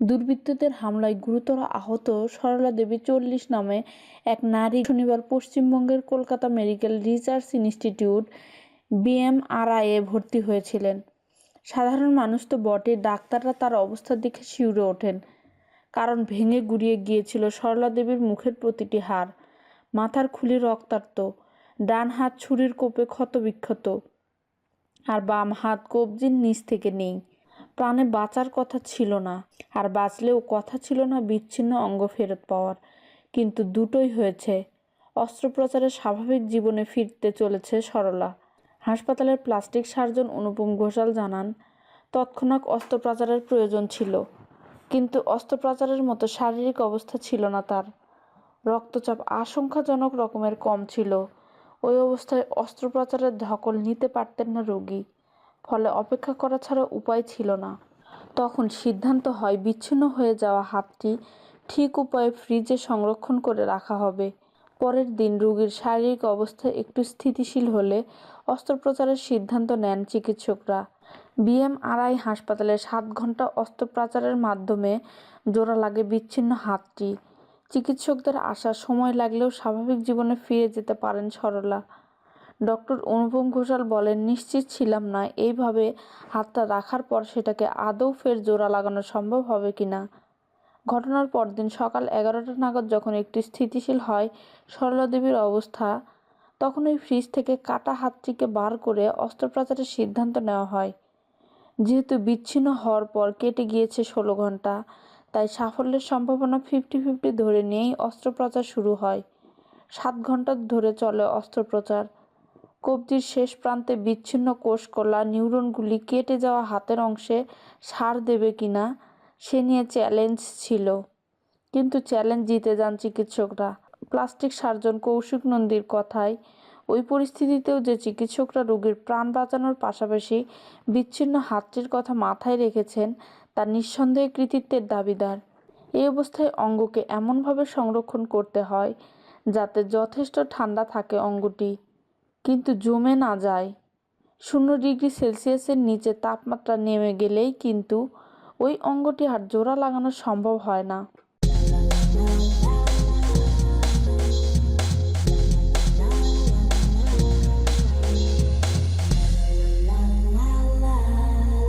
দুর্বৃত্তদের হামলায় গুরুতর আহত সরলা দেবী চল্লিশ নামে এক নারী শনিবার পশ্চিমবঙ্গের কলকাতা মেডিকেল রিসার্চ ইনস্টিটিউট বিএমআরআইয়ে ভর্তি হয়েছিলেন। সাধারণ মানুষ তো বটে ডাক্তাররা তার অবস্থা দেখে শিউরে ওঠেন। কারণ ভেঙে গুড়িয়ে গিয়েছিল সরলা দেবীর মুখের প্রতিটি হাড়। মাথার খুলি রক্তাক্ত, ডান হাত ছুরির কোপে ক্ষতবিক্ষত, আর বাম হাত কবজির নিচ থেকে নেই। প্রাণে বাঁচার কথা ছিল না, আর বাঁচলেও কথা ছিল না বিচ্ছিন্ন অঙ্গ ফেরত পাওয়ার। কিন্তু দুটোই হয়েছে। অস্ত্রোপচারের স্বাভাবিক জীবনে ফিরতে চলেছে সরলা। হাসপাতালের প্লাস্টিক সার্জন অনুপম ঘোষাল জানান, তৎক্ষণাৎ অস্ত্রোপচারের প্রয়োজন ছিল। কিন্তু অস্ত্রোপচারের মতো শারীরিক অবস্থা ছিল না তার। রক্তচাপ আশঙ্কাজনক রকমের কম ছিল। ওই অবস্থায় অস্ত্রোপচারের ধকল নিতে পারতেন না রোগী। ফলে অপেক্ষা করা ছাড়া উপায় ছিল না। তখন সিদ্ধান্ত হয় বিচ্ছিন্ন হয়ে যাওয়া হাতটি ঠিক উপায়ে ফ্রিজে সংরক্ষণ করে রাখা হবে। পরের দিন রোগীর শারীরিক অবস্থা একটু স্থিতিশীল হলে অস্ত্রোপচারের সিদ্ধান্ত নেন চিকিৎসকরা। বিএমআরআই হাসপাতালে সাত ঘণ্টা অস্ত্রোপচারের মাধ্যমে জোড়া লাগে বিচ্ছিন্ন হাতটি। চিকিৎসকদের আসার সময় লাগলেও স্বাভাবিক জীবনে ফিরে যেতে পারেন সরলা। ডক্টর অনুপম ঘোষাল বলেন, নিশ্চিত ছিলাম না এইভাবে হাতটা রাখার পর সেটাকে আদৌ ফের জোড়া লাগানো সম্ভব হবে কি না। ঘটনার পরদিন সকাল এগারোটা নাগাদ যখন একটি স্থিতিশীল হয় সরলা দেবীর অবস্থা, তখন ওই ফ্রিজ থেকে কাটা হাতটিকে বার করে অস্ত্রোপচারের সিদ্ধান্ত নেওয়া হয়। যেহেতু বিচ্ছিন্ন হওয়ার পর কেটে গিয়েছে ষোলো ঘণ্টা, তাই সাফল্যের সম্ভাবনা ফিফটি ফিফটি ধরে নিয়েই অস্ত্রোপচার শুরু হয়। সাত ঘণ্টা ধরে চলে অস্ত্রোপচার। কবজির শেষ প্রান্তে বিচ্ছিন্ন কোষকলা নিউরনগুলি কেটে যাওয়া হাতের অংশে সার দেবে কিনা, সে নিয়ে চ্যালেঞ্জ ছিল। কিন্তু চ্যালেঞ্জ জিতে যান চিকিৎসকরা। প্লাস্টিক সার্জন কৌশিক নন্দীর কথায়, ওই পরিস্থিতিতেও যে চিকিৎসকরা রোগীর প্রাণ বাঁচানোর পাশাপাশি বিচ্ছিন্ন হাতটির কথা মাথায় রেখেছেন, তা নিঃসন্দেহে কৃতিত্বের দাবিদার। এই অবস্থায় অঙ্গকে এমনভাবে সংরক্ষণ করতে হয় যাতে যথেষ্ট ঠান্ডা থাকে অঙ্গটি। কিন্তু জমে না যায়। শূন্য ডিগ্রি সেলসিয়াসের নিচে তাপমাত্রা নেমে গেলেই কিন্তু ওই অঙ্গটি আর জোড়া লাগানো সম্ভব হয় না।